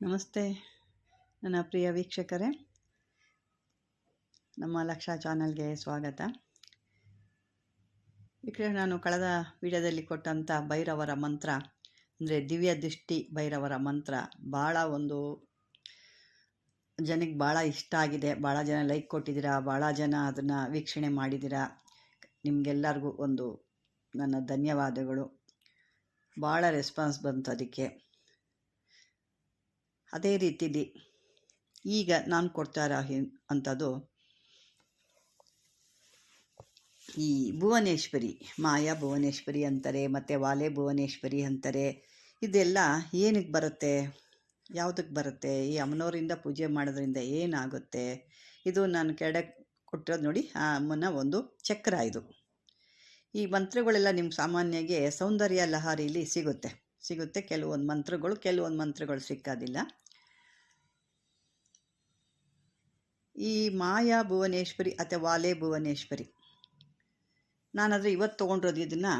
ನಮಸ್ತೆ, ನನ್ನ ಪ್ರಿಯ ವೀಕ್ಷಕರೇ. ನಮ್ಮ ಲಕ್ಷ ಚಾನಲ್ಗೆ ಸ್ವಾಗತ. ವೀಕ್ಷಕರೇ, ನಾನು ಕಳೆದ ವಿಡಿಯೋದಲ್ಲಿ ಕೊಟ್ಟಂಥ ಭೈರವರ ಮಂತ್ರ, ಅಂದರೆ ದಿವ್ಯ ದೃಷ್ಟಿ ಭೈರವರ ಮಂತ್ರ, ಭಾಳ ಒಂದು ಜನಕ್ಕೆ ಭಾಳ ಇಷ್ಟ ಆಗಿದೆ. ಭಾಳ ಜನ ಲೈಕ್ ಕೊಟ್ಟಿದ್ದೀರಾ, ಭಾಳ ಜನ ಅದನ್ನು ವೀಕ್ಷಣೆ ಮಾಡಿದ್ದೀರಾ. ನಿಮಗೆಲ್ಲರಿಗೂ ಒಂದು ನನ್ನ ಧನ್ಯವಾದಗಳು. ಭಾಳ ರೆಸ್ಪಾನ್ಸ್ ಬಂತು ಅದಕ್ಕೆ. ಅದೇ ರೀತಿಲಿ ಈಗ ನಾನು ಕೊಡ್ತಾ ಇರೋ ಅಂಥದ್ದು ಈ ಭುವನೇಶ್ವರಿ, ಮಾಯಾ ಭುವನೇಶ್ವರಿ ಅಂತಾರೆ, ಮತ್ತು ವಾಲೆ ಭುವನೇಶ್ವರಿ ಅಂತಾರೆ, ಇದೆಲ್ಲ ಏನಕ್ಕೆ ಬರುತ್ತೆ? ಯಾವುದಕ್ಕೆ ಬರುತ್ತೆ? ಈ ಅಮ್ಮನವರಿಂದ ಪೂಜೆ ಮಾಡೋದ್ರಿಂದ ಏನಾಗುತ್ತೆ? ಇದು ನಾನು ಕೆಳಗೆ ಕೊಟ್ಟಿರೋದು ನೋಡಿ, ಆ ಅಮ್ಮನ ಒಂದು ಚಕ್ರ ಇದು. ಈ ಮಂತ್ರಗಳೆಲ್ಲ ನಿಮ್ಗೆ ಸಾಮಾನ್ಯಗೆ ಸೌಂದರ್ಯ ಲಹರಿಲಿ ಸಿಗುತ್ತೆ. ಸಿಗುತ್ತೆ. ಕೆಲವೊಂದು ಮಂತ್ರಗಳು ಕೆಲವೊಂದು ಮಂತ್ರಗಳು ಸಿಕ್ಕೋದಿಲ್ಲ. ಈ ಮಾಯಾ ಭುವನೇಶ್ವರಿ ಅಥವಾ ವಾಲೆ ಭುವನೇಶ್ವರಿ. ನಾನಾದರೆ ಇವತ್ತು ತೊಗೊಂಡಿರೋದು ಇದನ್ನು.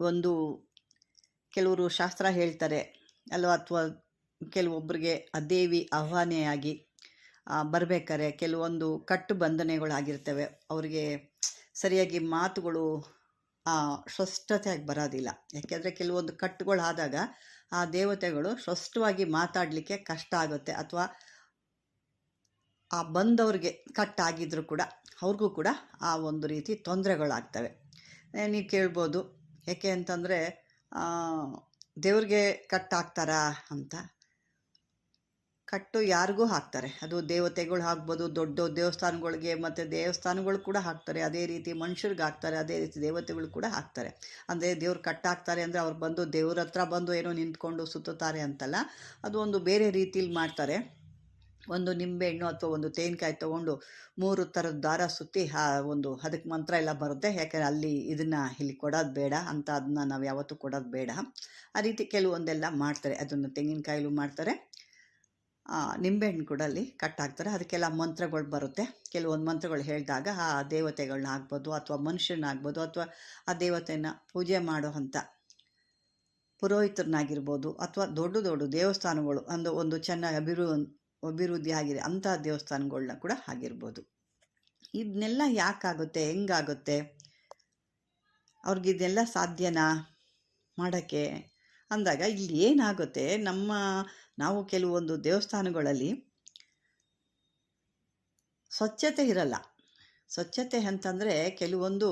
ಒಂದು ಕೆಲವರು ಶಾಸ್ತ್ರ ಹೇಳ್ತಾರೆ, ಅಲ್ವಾ? ಅಥವಾ ಕೆಲವೊಬ್ಬರಿಗೆ ಆ ದೇವಿ ಆಹ್ವಾನೆಯಾಗಿ ಬರಬೇಕಾರೆ ಕೆಲವೊಂದು ಕಟ್ಟು ಬಂಧನೆಗಳಾಗಿರ್ತವೆ. ಅವರಿಗೆ ಸರಿಯಾಗಿ ಮಾತುಗಳು ಸ್ಪಷ್ಟತೆಯಾಗಿ ಬರೋದಿಲ್ಲ. ಯಾಕೆಂದರೆ ಕೆಲವೊಂದು ಕಟ್ಟುಗಳಾದಾಗ ಆ ದೇವತೆಗಳು ಸ್ಪಷ್ಟವಾಗಿ ಮಾತಾಡಲಿಕ್ಕೆ ಕಷ್ಟ ಆಗುತ್ತೆ. ಅಥವಾ ಆ ಬಂದವ್ರಿಗೆ ಕಟ್ಟಾಗಿದ್ದರೂ ಕೂಡ ಅವ್ರಿಗೂ ಕೂಡ ಆ ಒಂದು ರೀತಿ ತೊಂದರೆಗಳಾಗ್ತವೆ. ನೀವು ಕೇಳ್ಬೋದು. ಯಾಕೆ ಅಂತಂದರೆ ದೇವ್ರಿಗೆ ಕಟ್ಟಾಗ್ತಾರಾ ಅಂತ. ಕಟ್ಟು ಯಾರಿಗೂ ಹಾಕ್ತಾರೆ. ಅದು ದೇವತೆಗಳು ಹಾಕ್ಬೋದು, ದೊಡ್ಡ ದೇವಸ್ಥಾನಗಳಿಗೆ ಮತ್ತು ದೇವಸ್ಥಾನಗಳು ಕೂಡ ಹಾಕ್ತಾರೆ. ಅದೇ ರೀತಿ ಮನುಷ್ಯರಿಗೆ ಹಾಕ್ತಾರೆ, ಅದೇ ರೀತಿ ದೇವತೆಗಳು ಕೂಡ ಹಾಕ್ತಾರೆ. ಅಂದರೆ ದೇವ್ರು ಕಟ್ಟಾಕ್ತಾರೆ ಅಂದರೆ ಅವ್ರು ಬಂದು ದೇವ್ರ ಹತ್ರ ಬಂದು ಏನೋ ನಿಂತ್ಕೊಂಡು ಸುತ್ತುತ್ತಾರೆ ಅಂತಲ್ಲ. ಅದು ಒಂದು ಬೇರೆ ರೀತಿಲಿ ಮಾಡ್ತಾರೆ. ಒಂದು ನಿಂಬೆಹಣ್ಣು ಅಥವಾ ಒಂದು ತೆಂಗಿನಕಾಯಿ ತಗೊಂಡು ಮೂರು ಥರದ ದಾರ ಸುತ್ತಿ, ಆ, ಒಂದು ಅದಕ್ಕೆ ಮಂತ್ರ ಎಲ್ಲ ಬರುತ್ತೆ. ಯಾಕಂದರೆ ಅಲ್ಲಿ ಇದನ್ನು ಇಲ್ಲಿ ಕೊಡೋದು ಬೇಡ, ಅಂತ ಅದನ್ನ ನಾವು ಯಾವತ್ತೂ ಕೊಡೋದು ಬೇಡ. ಆ ರೀತಿ ಕೆಲವೊಂದೆಲ್ಲ ಮಾಡ್ತಾರೆ. ಅದನ್ನು ತೆಂಗಿನಕಾಯಿಲು ಮಾಡ್ತಾರೆ. ನಿಂಬೆಹಣ್ಣು ಕೂಡ ಅಲ್ಲಿ ಕಟ್ಟಾಕ್ತಾರೆ ಅದಕ್ಕೆಲ್ಲ ಮಂತ್ರಗಳು ಬರುತ್ತೆ. ಕೆಲವೊಂದು ಮಂತ್ರಗಳು ಹೇಳಿದಾಗ ಆ ದೇವತೆಗಳನ್ನ ಆಗ್ಬೋದು ಅಥವಾ ಮನುಷ್ಯನ ಆಗ್ಬೋದು ಅಥವಾ ಆ ದೇವತೆನ ಪೂಜೆ ಮಾಡೋ ಅಂತ ಪುರೋಹಿತರನ್ನಾಗಿರ್ಬೋದು ಅಥವಾ ದೊಡ್ಡ ದೊಡ್ಡ ದೇವಸ್ಥಾನಗಳು, ಅಂದರೆ ಒಂದು ಚೆನ್ನಾಗಿ ಅಭಿವೃ ಅಭಿವೃದ್ಧಿ ಆಗಿದೆ, ಅಂಥ ದೇವಸ್ಥಾನಗಳನ್ನ ಕೂಡ ಆಗಿರ್ಬೋದು. ಇದನ್ನೆಲ್ಲ ಯಾಕಾಗುತ್ತೆ, ಹೆಂಗಾಗುತ್ತೆ? ಅವ್ರಿಗೆ ಇದೆಲ್ಲ ಸಾಧ್ಯನಾ? ಮಾಡೋಕ್ಕೆ? ಅಂದಾಗ ಇಲ್ಲಿ ಏನಾಗುತ್ತೆ, ನಮ್ಮ ನಾವು ಕೆಲವೊಂದು ದೇವಸ್ಥಾನಗಳಲ್ಲಿ ಸ್ವಚ್ಛತೆ ಇರಲ್ಲ. ಸ್ವಚ್ಛತೆ ಅಂತಂದರೆ ಕೆಲವೊಂದು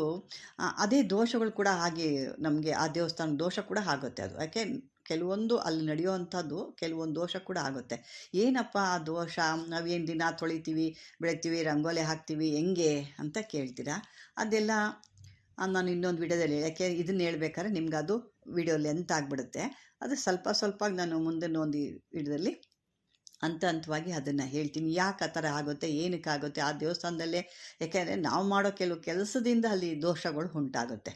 ಅದೇ ದೋಷಗಳು ಕೂಡ ಆಗಿ ನಮಗೆ ಆ ದೇವಸ್ಥಾನ ದೋಷ ಕೂಡ ಆಗುತ್ತೆ ಅದು. ಯಾಕೆ? ಕೆಲವೊಂದು ಅಲ್ಲಿ ನಡೆಯುವಂಥದ್ದು ಕೆಲವೊಂದು ದೋಷ ಕೂಡ ಆಗುತ್ತೆ. ಏನಪ್ಪ ಆ ದೋಷ? ನಾವೇನು ದಿನ ತೊಳಿತೀವಿ, ಬೆಳಿತೀವಿ, ರಂಗೋಲಿ ಹಾಕ್ತೀವಿ, ಹೆಂಗೆ ಅಂತ ಕೇಳ್ತೀರಾ? ಅದೆಲ್ಲ ನಾನು ಇನ್ನೊಂದು ವಿಡಿಯೋದಲ್ಲಿ ಯಾಕೆ ಇದನ್ನ ಹೇಳ್ಬೇಕಾದ್ರೆ ನಿಮ್ಗೆ ಅದು ವಿಡಿಯೋ ಲೆಂತ್ ಆಗಿಬಿಡುತ್ತೆ. ಅದು ಸ್ವಲ್ಪ ಸ್ವಲ್ಪ ನಾನು ಮುಂದಿನ ಒಂದು ವಿಡಿಯೋದಲ್ಲಿ ಹಂತ ಹಂತವಾಗಿ ಅದನ್ನು ಹೇಳ್ತೀನಿ. ಯಾಕೆ ಆ ಥರ ಆಗುತ್ತೆ? ಏನಕ್ಕಾಗುತ್ತೆ ಆ ದೇವಸ್ಥಾನದಲ್ಲೇ? ಯಾಕೆಂದರೆ ನಾವು ಮಾಡೋ ಕೆಲವು ಕೆಲಸದಿಂದ ಅಲ್ಲಿ ದೋಷಗಳು ಉಂಟಾಗುತ್ತೆ.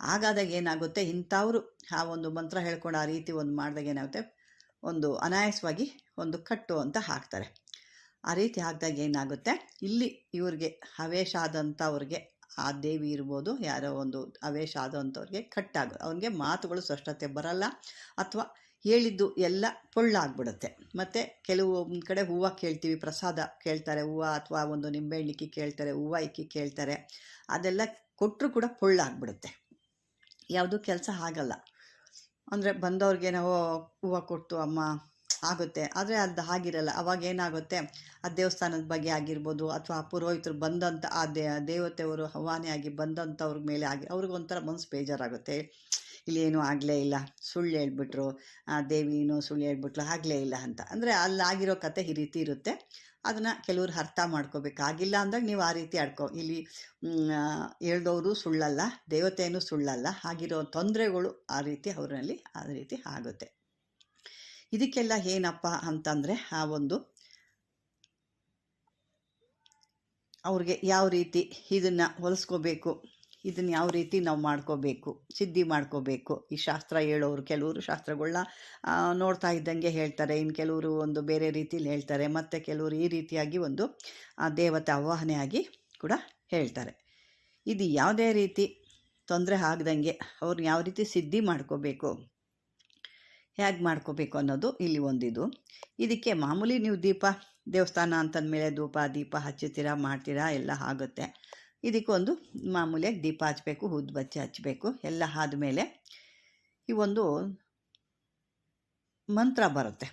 ಹಾಗಾದಾಗ ಏನಾಗುತ್ತೆ? ಇಂಥವರು, ಆ ಒಂದು ಮಂತ್ರ ಹೇಳ್ಕೊಂಡು ಆ ರೀತಿ ಒಂದು ಮಾಡಿದಾಗ ಏನಾಗುತ್ತೆ? ಒಂದು ಅನಾಯಾಸವಾಗಿ ಒಂದು ಕಟ್ಟು ಅಂತ ಹಾಕ್ತಾರೆ. ಆ ರೀತಿ ಹಾಕಿದಾಗ ಏನಾಗುತ್ತೆ? ಇಲ್ಲಿ ಇವ್ರಿಗೆ ಹವೇಶ ಆದಂಥವ್ರಿಗೆ, ಆ ದೇವಿ ಇರ್ಬೋದು, ಯಾರೋ ಒಂದು ಹವೇಶ ಆದಂಥವ್ರಿಗೆ ಕಟ್ಟಾಗ ಅವ್ರಿಗೆ ಮಾತುಗಳು ಸ್ಪಷ್ಟತೆ ಬರಲ್ಲ, ಅಥವಾ ಹೇಳಿದ್ದು ಎಲ್ಲ ಪೊಳ್ಳಾಗ್ಬಿಡುತ್ತೆ. ಮತ್ತು ಕೆಲವು ಒಂದು ಕಡೆ ಹೂವು ಕೇಳ್ತೀವಿ, ಪ್ರಸಾದ ಕೇಳ್ತಾರೆ, ಹೂವು ಅಥವಾ ಒಂದು ನಿಂಬೆಹಣ್ಣಿಕ್ಕಿ ಕೇಳ್ತಾರೆ, ಹೂವು ಇಕ್ಕಿ ಕೇಳ್ತಾರೆ, ಅದೆಲ್ಲ ಕೊಟ್ಟರು ಕೂಡ ಪೊಳ್ಳಾಗ್ಬಿಡುತ್ತೆ. ಯಾವುದೂ ಕೆಲಸ ಆಗಲ್ಲ. ಅಂದರೆ ಬಂದವ್ರಿಗೆ ನಾವು ಹೂವು ಕೊಟ್ಟು, ಅಮ್ಮ, ಆಗುತ್ತೆ. ಆದರೆ ಅದು ಹಾಗಿರಲ್ಲ. ಅವಾಗ ಏನಾಗುತ್ತೆ? ಆ ದೇವಸ್ಥಾನದ ಬಗ್ಗೆ ಆಗಿರ್ಬೋದು ಅಥವಾ ಆ ಪುರೋಹಿತರು ಬಂದಂಥ ಆ ದೇ, ದೇವತೆಯವರು ಆಗಿ ಬಂದಂಥವ್ರ ಮೇಲೆ ಆಗಿ ಅವ್ರಿಗೊಂಥರ ಮನಸ್ಸು ಬೇಜಾರಾಗುತ್ತೆ. ಇಲ್ಲಿ ಏನೂ ಆಗಲೇ ಇಲ್ಲ. ಸುಳ್ಳು ಹೇಳ್ಬಿಟ್ರು. ಆ ದೇವಿನೂ ಸುಳ್ಳು ಹೇಳ್ಬಿಟ್ಲು. ಆಗಲೇ ಇಲ್ಲ ಅಂತ. ಅಂದರೆ ಅಲ್ಲಿ ಆಗಿರೋ ಕತೆ ಈ ರೀತಿ ಇರುತ್ತೆ. ಅದನ್ನು ಕೆಲವ್ರು ಅರ್ಥ ಮಾಡ್ಕೋಬೇಕಾಗಿಲ್ಲ ಅಂದಾಗ ನೀವು ಆ ರೀತಿ ಆಡ್ಕೊ ಇಲ್ಲಿ ಹೇಳ್ದವರು ಸುಳ್ಳಲ್ಲ ದೇವತೆಯೂ ಸುಳ್ಳಲ್ಲ. ಆಗಿರೋ ತೊಂದರೆಗಳು ಆ ರೀತಿ ಅವರಲ್ಲಿ ಆ ರೀತಿ ಆಗುತ್ತೆ. ಇದಕ್ಕೆಲ್ಲ ಏನಪ್ಪ ಅಂತಂದರೆ ಆ ಒಂದು ಅವ್ರಿಗೆ ಯಾವ ರೀತಿ ಇದನ್ನು ಹೊಲಿಸ್ಕೋಬೇಕು. ಇದನ್ನು ಯಾವ ರೀತಿ ನಾವು ಮಾಡ್ಕೋಬೇಕು, ಸಿದ್ಧಿ ಮಾಡ್ಕೋಬೇಕು. ಈ ಶಾಸ್ತ್ರ ಹೇಳೋರು ಕೆಲವರು ಶಾಸ್ತ್ರಗಳನ್ನ ನೋಡ್ತಾ ಇದ್ದಂಗೆ ಹೇಳ್ತಾರೆ. ಇನ್ನು ಕೆಲವರು ಒಂದು ಬೇರೆ ರೀತಿಯಲ್ಲಿ ಹೇಳ್ತಾರೆ. ಮತ್ತು ಕೆಲವರು ಈ ರೀತಿಯಾಗಿ ಒಂದು, ಆ, ದೇವತೆ ಆವಾಹನೆ ಆಗಿ ಕೂಡ ಹೇಳ್ತಾರೆ. ಇದು ಯಾವುದೇ ರೀತಿ ತೊಂದರೆ ಆಗ್ದಂಗೆ ಅವ್ರನ್ನ ಯಾವ ರೀತಿ ಸಿದ್ಧಿ ಮಾಡ್ಕೋಬೇಕು, ಹೇಗೆ ಮಾಡ್ಕೋಬೇಕು ಅನ್ನೋದು ಇಲ್ಲಿ ಒಂದಿದು. ಇದಕ್ಕೆ ಮಾಮೂಲಿ ನೀವು ದೀಪ, ದೇವಸ್ಥಾನ ಅಂತಂದಮೇಲೆ ಧೂಪ ದೀಪ ಹಚ್ಚುತ್ತೀರಾ, ಮಾಡ್ತೀರಾ, ಎಲ್ಲ ಆಗುತ್ತೆ. ಇದಕ್ಕೊಂದು ಮಾಮೂಲಿಯಾಗಿ ದೀಪ ಹಚ್ಚಬೇಕು ಊದು ಬಚ್ಚಿ ಹಚ್ಚಬೇಕು ಎಲ್ಲ ಆದಮೇಲೆ ಈ ಒಂದು ಮಂತ್ರ ಬರುತ್ತೆ.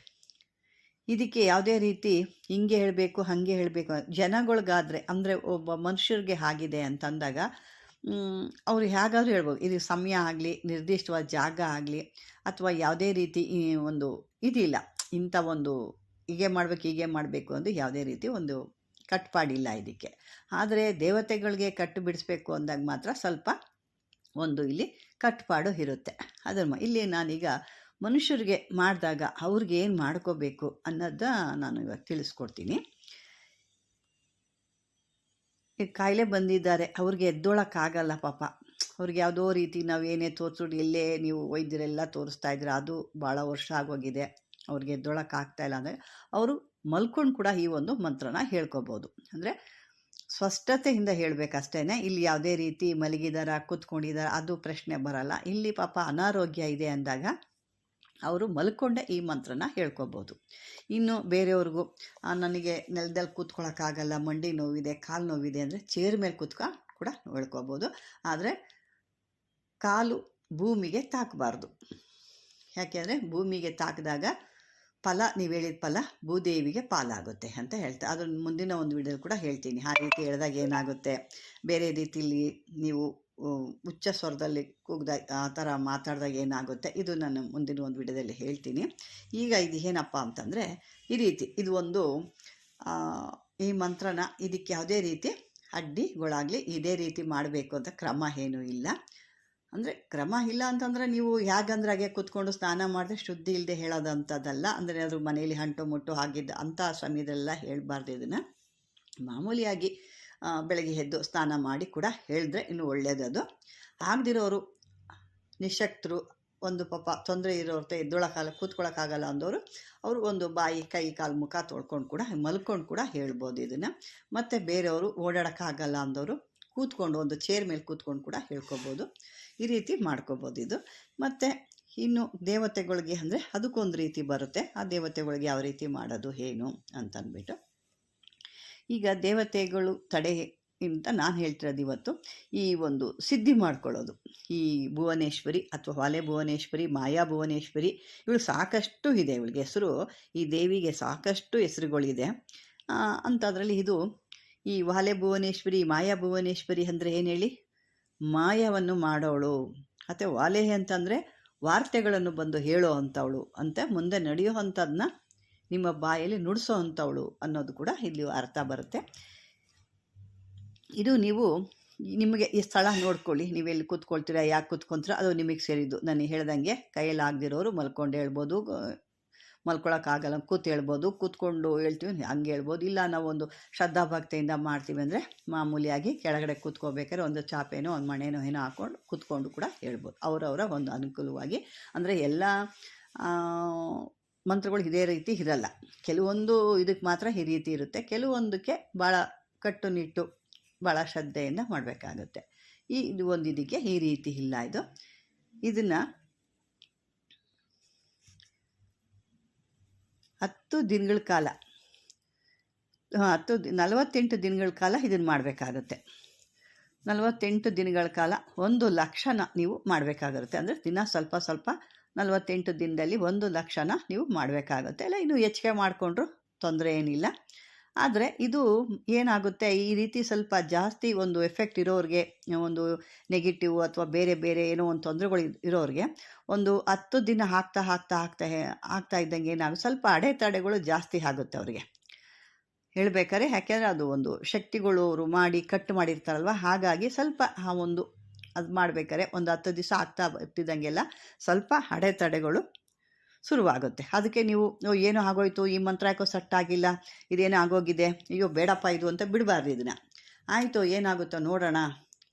ಇದಕ್ಕೆ ಯಾವುದೇ ರೀತಿ ಹಿಂಗೆ ಹೇಳಬೇಕು, ಹಾಗೆ ಹೇಳಬೇಕು, ಜನಗಳಿಗಾದರೆ, ಅಂದರೆ ಒಬ್ಬ ಮನುಷ್ಯರಿಗೆ ಆಗಿದೆ ಅಂತಂದಾಗ ಅವ್ರು ಹೇಗಾದ್ರೂ ಹೇಳ್ಬೋದು. ಇದು ಸಮಯ ಆಗಲಿ, ನಿರ್ದಿಷ್ಟವಾದ ಜಾಗ ಆಗಲಿ, ಅಥವಾ ಯಾವುದೇ ರೀತಿ ಒಂದು ಇದಿಲ್ಲ. ಇಂಥ ಒಂದು ಹೀಗೆ ಮಾಡಬೇಕು ಹೀಗೆ ಮಾಡಬೇಕು ಅಂತ ಯಾವುದೇ ರೀತಿ ಒಂದು ಕಟ್ಪಾಡಿಲ್ಲ ಇದಕ್ಕೆ. ಆದರೆ ದೇವತೆಗಳಿಗೆ ಕಟ್ಟು ಬಿಡಿಸ್ಬೇಕು ಅಂದಾಗ ಮಾತ್ರ ಸ್ವಲ್ಪ ಒಂದು ಇಲ್ಲಿ ಕಟ್ಪಾಡು ಇರುತ್ತೆ. ಅದ್ರ ಇಲ್ಲಿ ನಾನೀಗ ಮನುಷ್ಯರಿಗೆ ಮಾಡಿದಾಗ ಅವ್ರಿಗೆ ಏನು ಮಾಡ್ಕೋಬೇಕು ಅನ್ನೋದ ನಾನು ಇವಾಗ ತಿಳಿಸ್ಕೊಡ್ತೀನಿ. ಈಗ ಕಾಯಿಲೆ ಬಂದಿದ್ದಾರೆ. ಅವ್ರಿಗೆ ಎದ್ದೊಳಕ್ಕಾಗಲ್ಲ ಪಾಪ. ಅವ್ರಿಗೆ ಯಾವುದೋ ರೀತಿ ನಾವು ಏನೇ ತೋರಿಸ್ಬಿಟ್ಟು ಎಲ್ಲೇ ನೀವು ವೈದ್ಯರೆಲ್ಲ ತೋರಿಸ್ತಾ ಇದ್ರೆ ಅದು ಭಾಳ ವರ್ಷ ಆಗೋಗಿದೆ. ಅವ್ರಿಗೆ ಎದ್ದೊಳಕ್ಕಾಗ್ತಾ ಇಲ್ಲ ಅಂದರೆ ಅವರು ಮಲ್ಕೊಂಡು ಕೂಡ ಈ ಒಂದು ಮಂತ್ರನ ಹೇಳ್ಕೊಬೋದು. ಅಂದರೆ ಸ್ಪಷ್ಟತೆಯಿಂದ ಹೇಳಬೇಕಷ್ಟೇ ಇಲ್ಲಿ ಯಾವುದೇ ರೀತಿ ಮಲಗಿದಾರ, ಕೂತ್ಕೊಂಡಿದಾರ, ಅದು ಪ್ರಶ್ನೆ ಬರಲ್ಲ. ಇಲ್ಲಿ ಪಾಪ ಅನಾರೋಗ್ಯ ಇದೆ ಅಂದಾಗ ಅವರು ಮಲ್ಕೊಂಡೆ ಈ ಮಂತ್ರನ ಹೇಳ್ಕೊಬೋದು. ಇನ್ನು ಬೇರೆಯವ್ರಿಗೂ ನನಗೆ ನೆಲದಲ್ಲಿ ಕೂತ್ಕೊಳ್ಳೋಕ್ಕಾಗಲ್ಲ ಮಂಡಿ ನೋವಿದೆ, ಕಾಲು ನೋವಿದೆ ಅಂದರೆ ಚೇರ್ ಮೇಲೆ ಕೂತ್ಕೊ ಕೂಡ ಹೇಳ್ಕೊಬೋದು. ಆದರೆ ಕಾಲು ಭೂಮಿಗೆ ತಾಕಬಾರ್ದು. ಯಾಕೆಂದರೆ ಭೂಮಿಗೆ ತಾಕಿದಾಗ ಫಲ, ನೀವು ಹೇಳಿದ ಫಲ ಭೂದೇವಿಗೆ ಪಾಲಾಗುತ್ತೆ ಅಂತ ಹೇಳ್ತಾ ಅದನ್ನು ಮುಂದಿನ ಒಂದು ವಿಡಿಯೋ ಕೂಡ ಹೇಳ್ತೀನಿ. ಆ ರೀತಿ ಹೇಳಿದಾಗ ಏನಾಗುತ್ತೆ? ಬೇರೆ ರೀತಿಯಲ್ಲಿ ನೀವು ಉಚ್ಚ ಸ್ವರದಲ್ಲಿ ಕೂಗ್ದಾಗ ಆ ಥರ ಮಾತಾಡಿದಾಗ ಏನಾಗುತ್ತೆ? ಇದು ನಾನು ಮುಂದಿನ ಒಂದು ವಿಡಿಯೋದಲ್ಲಿ ಹೇಳ್ತೀನಿ. ಈಗ ಇದು ಏನಪ್ಪ ಅಂತಂದರೆ, ಈ ರೀತಿ, ಇದು ಒಂದು ಈ ಮಂತ್ರನ ಇದಕ್ಕೆ ಯಾವುದೇ ರೀತಿ ಅಡ್ಡಿಗಳಾಗಲಿ, ಇದೇ ರೀತಿ ಮಾಡಬೇಕು ಅಂತ ಕ್ರಮ ಏನೂ ಇಲ್ಲ. ಅಂದರೆ ಕ್ರಮ ಇಲ್ಲ ಅಂತಂದರೆ ನೀವು ಹೇಗಂದ್ರೆ ಹಾಗೆ ಕೂತ್ಕೊಂಡು ಸ್ನಾನ ಮಾಡಿದ್ರೆ ಶುದ್ಧಿ ಇಲ್ಲದೆ ಹೇಳೋದಂಥದ್ದಲ್ಲ ಅಂದರೆ ಅದು ಮನೆಯಲ್ಲಿ ಹಂಟು ಮುಟ್ಟು ಆಗಿದ್ದ ಅಂಥ ಸಮಯದಲ್ಲ ಹೇಳಬಾರ್ದು ಇದನ್ನು. ಮಾಮೂಲಿಯಾಗಿ ಬೆಳಗ್ಗೆ ಎದ್ದು ಸ್ನಾನ ಮಾಡಿ ಕೂಡ ಹೇಳಿದ್ರೆ ಇನ್ನೂ ಒಳ್ಳೆಯದದು ಆಗದಿರೋರು ನಿಶಕ್ತರು, ಒಂದು ಪಾಪ ತೊಂದರೆ ಇರೋರ್ತೆ ಎದ್ದೊಳಕಾಲ ಕೂತ್ಕೊಳ್ಳೋಕ್ಕಾಗಲ್ಲ ಅಂದವರು ಅವರು ಒಂದು ಬಾಯಿ, ಕೈ, ಕಾಲು ಮುಖ ತೊಳ್ಕೊಂಡು ಕೂಡ, ಮಲ್ಕೊಂಡು ಕೂಡ ಹೇಳ್ಬೋದು ಇದನ್ನು. ಮತ್ತು ಬೇರೆಯವರು ಓಡಾಡೋಕ್ಕಾಗಲ್ಲ ಅಂದವರು ಕೂತ್ಕೊಂಡು ಒಂದು ಚೇರ್ ಮೇಲೆ ಕೂತ್ಕೊಂಡು ಕೂಡ ಹೇಳ್ಕೊಬೋದು. ಈ ರೀತಿ ಮಾಡ್ಕೋಬೋದು ಇದು. ಮತ್ತು ಇನ್ನು ದೇವತೆಗಳಿಗೆ ಅಂದರೆ ಅದಕ್ಕೊಂದು ರೀತಿ ಬರುತ್ತೆ. ಆ ದೇವತೆಗಳಿಗೆ ಯಾವ ರೀತಿ ಮಾಡೋದು, ಏನು ಅಂತಂದ್ಬಿಟ್ಟು ಈಗ ದೇವತೆಗಳು ತಡೆ ಅಂತ ನಾನು ಹೇಳ್ತಿರೋದು ಇವತ್ತು ಈ ಒಂದು ಸಿದ್ಧಿ ಮಾಡ್ಕೊಳ್ಳೋದು. ಈ ಭುವನೇಶ್ವರಿ ಅಥವಾ ವಾಲೆ ಭುವನೇಶ್ವರಿ, ಮಾಯಾ ಭುವನೇಶ್ವರಿ ಇವಳು ಸಾಕಷ್ಟು ಇದೆ ಇವಳಿಗೆ ಹೆಸರು. ಈ ದೇವಿಗೆ ಸಾಕಷ್ಟು ಹೆಸರುಗಳಿದೆ. ಅದರಲ್ಲಿ ಇದು ಈ ವಾಲೆ ಭುವನೇಶ್ವರಿ, ಮಾಯಾ ಭುವನೇಶ್ವರಿ ಅಂದರೆ ಏನು ಹೇಳಿ? ಮಾಯವನ್ನು ಮಾಡೋಳು. ಮತ್ತು ವಾಲೇಹಿ ಅಂತಂದರೆ ವಾರ್ತೆಗಳನ್ನು ಬಂದು ಹೇಳೋ ಅಂಥವಳು ಅಂತ ಮುಂದೆ ನಡೆಯೋ ಅಂಥದನ್ನ ನಿಮ್ಮ ಬಾಯಲ್ಲಿ ನುಡಿಸೋ ಅಂಥವಳು ಅನ್ನೋದು ಕೂಡ ಇಲ್ಲಿ ಅರ್ಥ ಬರುತ್ತೆ. ಇದು ನೀವು ನಿಮಗೆ ಈ ಸ್ಥಳ ನೋಡ್ಕೊಳ್ಳಿ. ನೀವೆಲ್ಲಿ ಕೂತ್ಕೊಳ್ತೀರಾ, ಯಾಕೆ ಕೂತ್ಕೊಂತೀರ, ಅದು ನಿಮಗೆ ಸೇರಿದ್ದು. ನಾನು ಹೇಳ್ದಂಗೆ ಕೈಯಲ್ಲಿ ಆಗದಿರೋರು ಮಲ್ಕೊಂಡು ಹೇಳ್ಬೋದು ಮಲ್ಕೊಳಕ್ಕಾಗಲ್ಲ. ಕೂತು ಹೇಳ್ಬೋದು, ಕೂತ್ಕೊಂಡು ಹೇಳ್ತೀವಿ, ಹಂಗೆ ಹೇಳ್ಬೋದು. ಇಲ್ಲ ನಾವು ಒಂದು ಶ್ರದ್ಧಾ ಭಕ್ತಿಯಿಂದ ಮಾಡ್ತೀವಿ ಅಂದರೆ ಮಾಮೂಲಿಯಾಗಿ ಕೆಳಗಡೆ ಕೂತ್ಕೋಬೇಕಾದ್ರೆ ಒಂದು ಚಾಪೇನೋ, ಒಂದು ಮಣೆನೋ ಏನೋ ಹಾಕ್ಕೊಂಡು ಕೂತ್ಕೊಂಡು ಕೂಡ ಹೇಳ್ಬೋದು. ಅವರವರ ಒಂದು ಅನುಕೂಲವಾಗಿ. ಅಂದರೆ ಎಲ್ಲ ಮಂತ್ರಗಳು ಇದೇ ರೀತಿ ಇರಲ್ಲ. ಕೆಲವೊಂದು ಇದಕ್ಕೆ ಮಾತ್ರ ಈ ರೀತಿ ಇರುತ್ತೆ. ಕೆಲವೊಂದಕ್ಕೆ ಭಾಳ ಕಟ್ಟುನಿಟ್ಟು ಭಾಳ ಶ್ರದ್ಧೆಯಿಂದ ಮಾಡಬೇಕಾಗುತ್ತೆ. ಈ ಇದು ಒಂದು ಇದಕ್ಕೆ ಈ ರೀತಿ ಇಲ್ಲ ಇದು. ಇದನ್ನು ಹತ್ತು ದಿನಗಳ ಕಾಲ. ಹತ್ತು ನಲವತ್ತೆಂಟು ದಿನಗಳ ಕಾಲ ಇದನ್ನು ಮಾಡಬೇಕಾಗುತ್ತೆ. ನಲವತ್ತೆಂಟು ದಿನಗಳ ಕಾಲ ಒಂದು ಲಕ್ಷನ ನೀವು ಮಾಡಬೇಕಾಗುತ್ತೆ. ಅಂದರೆ ದಿನ ಸ್ವಲ್ಪ ಸ್ವಲ್ಪ ನಲವತ್ತೆಂಟು ದಿನದಲ್ಲಿ ಒಂದು ಲಕ್ಷನ ನೀವು ಮಾಡಬೇಕಾಗುತ್ತೆ. ಇಲ್ಲ ಇನ್ನೂ ಹೆಚ್ಚಿಗೆ ಮಾಡಿಕೊಂಡ್ರು ತೊಂದರೆ ಏನಿಲ್ಲ. ಆದರೆ ಇದು ಏನಾಗುತ್ತೆ? ಈ ರೀತಿ ಸ್ವಲ್ಪ ಜಾಸ್ತಿ ಒಂದು ಎಫೆಕ್ಟ್ ಇರೋರಿಗೆ, ಒಂದು ನೆಗೆಟಿವ್ ಅಥವಾ ಬೇರೆ ಬೇರೆ ಏನೋ ಒಂದು ತೊಂದರೆಗಳು ಇರೋರಿಗೆ ಒಂದು ಹತ್ತು ದಿನ ಹಾಕ್ತಾ ಹಾಕ್ತಾ ಹಾಕ್ತಾ ಆಗ್ತಾ ಇದ್ದಂಗೆ ಏನಾಗುತ್ತೆ ಸ್ವಲ್ಪ ಅಡೆತಡೆಗಳು ಜಾಸ್ತಿ ಆಗುತ್ತೆ ಅವರಿಗೆ. ಹೇಳಬೇಕಾದ್ರೆ ಯಾಕೆಂದರೆ ಅದು ಒಂದು ಶಕ್ತಿಗಳು ಅವರು ಮಾಡಿ ಕಟ್ ಮಾಡಿರ್ತಾರಲ್ವ? ಹಾಗಾಗಿ ಸ್ವಲ್ಪ ಆ ಒಂದು ಅದು ಮಾಡಬೇಕಾದ್ರೆ ಒಂದು ಹತ್ತು ದಿವಸ ಆಗ್ತಾ ಬರ್ತಿದ್ದಂಗೆಲ್ಲ ಸ್ವಲ್ಪ ಅಡೆತಡೆಗಳು ಶುರುವಾಗುತ್ತೆ. ಅದಕ್ಕೆ ನೀವು ಏನೋ ಆಗೋಯ್ತು, ಈ ಮಂತ್ರ ಯಾಕೋ ಸೆಟ್ ಆಗಿಲ್ಲ ಇದೇನೋ ಆಗೋಗಿದೆ, ಅಯ್ಯೋ, ಬೇಡಪ್ಪ ಇದು ಅಂತ ಬಿಡಬಾರ್ದು ಇದನ್ನು. ಆಯಿತು, ಏನಾಗುತ್ತೋ ನೋಡೋಣ.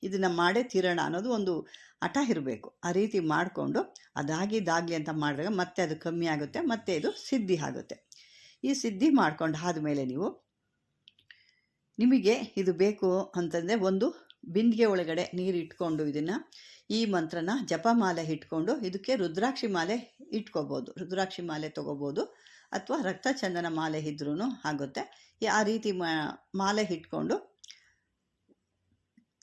ಇದನ್ನು ಮಾಡೇ ತೀರೋಣ ಅನ್ನೋದು ಒಂದು ಹಠ ಇರಬೇಕು. ಆ ರೀತಿ ಮಾಡಿಕೊಂಡು ಅದಾಗಿದ್ದಾಗಲಿ ಅಂತ ಮಾಡಿದಾಗ ಮತ್ತೆ ಅದು ಕಮ್ಮಿ ಆಗುತ್ತೆ, ಮತ್ತೆ ಇದು ಸಿದ್ಧಿ ಆಗುತ್ತೆ. ಈ ಸಿದ್ಧಿ ಮಾಡ್ಕೊಂಡು ಆದಮೇಲೆ ನೀವು, ನಿಮಗೆ ಇದು ಬೇಕು ಅಂತಂದರೆ ಒಂದು ಬಿಂದಿಗೆ ಒಳಗಡೆ ನೀರು ಇಟ್ಕೊಂಡು ಇದನ್ನು ಈ ಮಂತ್ರನ ಜಪಮಾಲೆ ಇಟ್ಕೊಂಡು ಇದಕ್ಕೆ ರುದ್ರಾಕ್ಷಿ ಮಾಲೆ ಇಟ್ಕೋಬೋದು. ರುದ್ರಾಕ್ಷಿ ಮಾಲೆ ತೊಗೋಬೋದು. ಅಥವಾ ರಕ್ತಚಂದನ ಮಾಲೆ ಇದ್ರೂ ಆಗುತ್ತೆ. ಆ ರೀತಿ ಮಾಲೆ ಇಟ್ಕೊಂಡು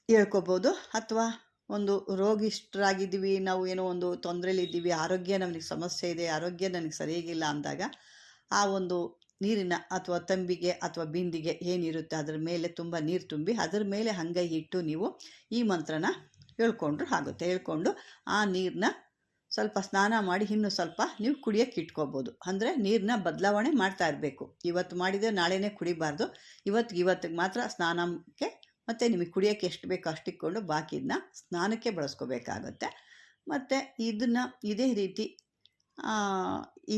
ಹೇಳ್ಕೋಬೋದು. ಅಥವಾ ಒಂದು ರೋಗಿಷ್ಠರಾಗಿದ್ದೀವಿ ನಾವು ಏನೋ ಒಂದು ತೊಂದರೆಲಿದ್ದೀವಿ, ಆರೋಗ್ಯ ನಮಗೆ ಸಮಸ್ಯೆ ಇದೆ, ಆರೋಗ್ಯ ನನಗೆ ಸರಿಯಾಗಿಲ್ಲ ಅಂದಾಗ ಆ ಒಂದು ನೀರಿನ ಅಥವಾ ತಂಬಿಗೆ ಅಥವಾ ಬಿಂದಿಗೆ ಏನಿರುತ್ತೆ, ಅದರ ಮೇಲೆ ತುಂಬ ನೀರು ತುಂಬಿ, ಅದರ ಮೇಲೆ ಹಂಗೈ ಇಟ್ಟು ನೀವು ಈ ಮಂತ್ರನ ಹೇಳ್ಕೊಂಡ್ರು ಆಗುತ್ತೆ ಹೇಳ್ಕೊಂಡು ಆ ನೀರನ್ನ ಸ್ವಲ್ಪ ಸ್ನಾನ ಮಾಡಿ ಇನ್ನೂ ಸ್ವಲ್ಪ ನೀವು ಕುಡಿಯೋಕ್ಕೆ ಇಟ್ಕೋಬೋದು. ಅಂದರೆ ನೀರನ್ನ ಬದಲಾವಣೆ ಮಾಡ್ತಾ ಇರಬೇಕು. ಇವತ್ತು ಮಾಡಿದರೆ ನಾಳೆನೇ ಕುಡಿಬಾರ್ದು. ಇವತ್ತಿಗೆ ಇವತ್ತಿಗೆ ಮಾತ್ರ ಸ್ನಾನಕ್ಕೆ ಮತ್ತು ನಿಮಗೆ ಕುಡಿಯೋಕ್ಕೆ ಎಷ್ಟು ಬೇಕೋ ಅಷ್ಟಿಕ್ಕೊಂಡು ಬಾಕಿದನ್ನ ಸ್ನಾನಕ್ಕೆ ಬಳಸ್ಕೋಬೇಕಾಗತ್ತೆ. ಮತ್ತು ಇದನ್ನು ಇದೇ ರೀತಿ